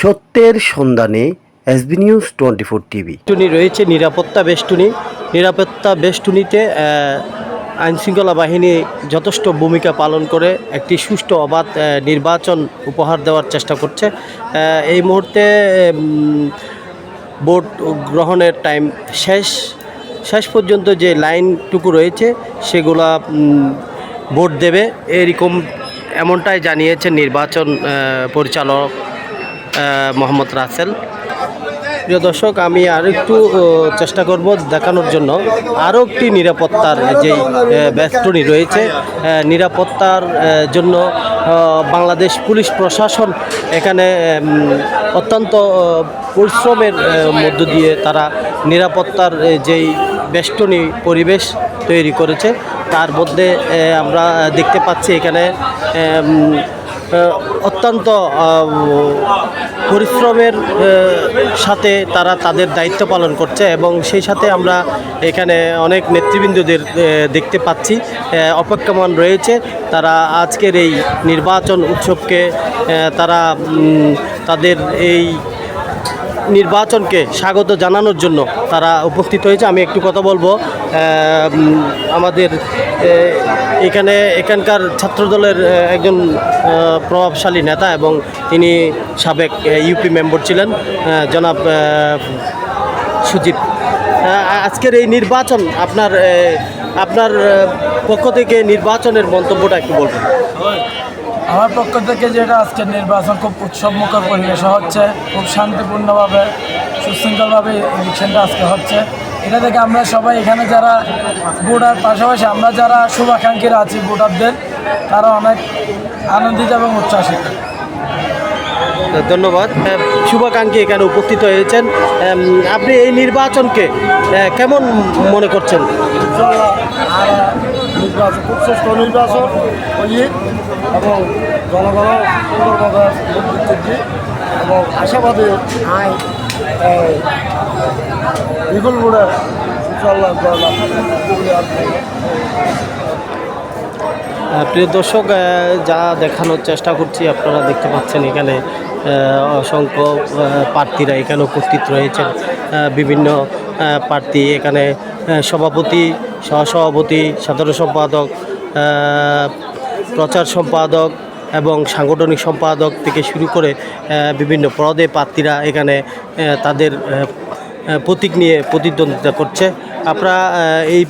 সত্যের সন্ধানে SB news twenty four TV. টুনি রয়েছে, নিরাপত্তা বেষ্টনী। নিরাপত্তা বেষ্টনীতে আইনশৃঙ্খলা বাহিনী যথেষ্ট ভূমিকা পালন করে, একটি সুষ্ঠু অবাধ নির্বাচন উপহার দেওয়ার চেষ্টা করছে। এই মুহূর্তে ভোট গ্রহণের টাইম শেষ শেষ পর্যন্ত যে লাইনটুকু রয়েছে, সেগুলা ভোট দেবে। এরকম এমনটাই জানিয়েছেন নির্বাচন পরিচালক মোহাম্মদ রাসেল। প্রিয় দর্শক, আমি আরও একটু চেষ্টা করব দেখানোর জন্য। আরও একটি নিরাপত্তার যেই বেষ্টনী রয়েছে নিরাপত্তার জন্য বাংলাদেশ পুলিশ প্রশাসন এখানে অত্যন্ত পরিশ্রমের মধ্য দিয়ে তারা নিরাপত্তার যেই বেষ্টনী পরিবেশ তৈরি করেছে, তার মধ্যে আমরা দেখতে পাচ্ছি এখানে অত্যন্ত পরিশ্রমের সাথে তারা তাদের দায়িত্ব পালন করছে এবং সেই সাথে আমরা এখানে অনেক নেতৃবৃন্দদের দেখতে পাচ্ছি অপেক্ষমান রয়েছে। তারা আজকের এই নির্বাচন উৎসবকে তারা তাদের এই নির্বাচনকে স্বাগত জানানোর জন্য তারা উপস্থিত হয়েছে। আমি একটু কথা বলব। আমাদের এখানে এখানকার ছাত্রদলের একজন প্রভাবশালী নেতা এবং তিনি সাবেক ইউপি মেম্বার ছিলেন জনাব সুজিত। আজকের এই নির্বাচন, আপনার আপনার পক্ষ থেকে নির্বাচনের মন্তব্যটা একটু বলবেন। আমার পক্ষ থেকে যেটা আজকের নির্বাচন খুব উৎসবমুখর পরিবেশে হচ্ছে খুব শান্তিপূর্ণভাবে সুশৃঙ্খলভাবে ইলেকশনটা আজকে হচ্ছে। এটা থেকে আমরা সবাই এখানে যারা ভোটার পাশাপাশি আমরা যারা শুভাকাঙ্ক্ষীরা আছি ভোটারদের তারা অনেক আনন্দিত এবং উচ্ছ্বাসিত। ধন্যবাদ। শুভাকাঙ্ক্ষী এখানে উপস্থিত হয়েছেন। আপনি এই নির্বাচনকে কেমন মনে করছেন? আর নির্বাচন খুব সুস্থ নির্বাচন হইয়ে এবং জনগণ সুন্দরভাবে ভোট এবং আশাবাদী বিপুল ইনশাল্লাহ প্রিয় দর্শক যা দেখানোর চেষ্টা করছি আপনারা দেখতে পাচ্ছেন এখানে অসংখ্য প্রার্থীরা এখানে উপস্থিত রয়েছেন। বিভিন্ন প্রার্থী এখানে সভাপতি, সহসভাপতি, সাধারণ সম্পাদক প্রচার সম্পাদক এবং সাংগঠনিক সম্পাদক থেকে শুরু করে বিভিন্ন পদে প্রার্থীরা এখানে তাদের প্রতীক নিয়ে প্রতিদ্বন্দ্বিতা করছে। আপনারা এই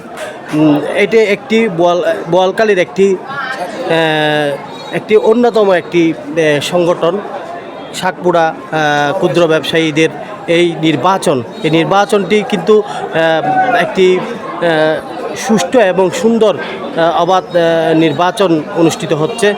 এটি একটি বোয়াল বোয়ালকালীর একটি একটি অন্যতম একটি সংগঠন। শাকপুরা ক্ষুদ্র ব্যবসায়ীদের এই নির্বাচন। এই নির্বাচনটি কিন্তু একটি সুষ্ঠু এবং সুন্দর অবাধ নির্বাচন অনুষ্ঠিত হচ্ছে।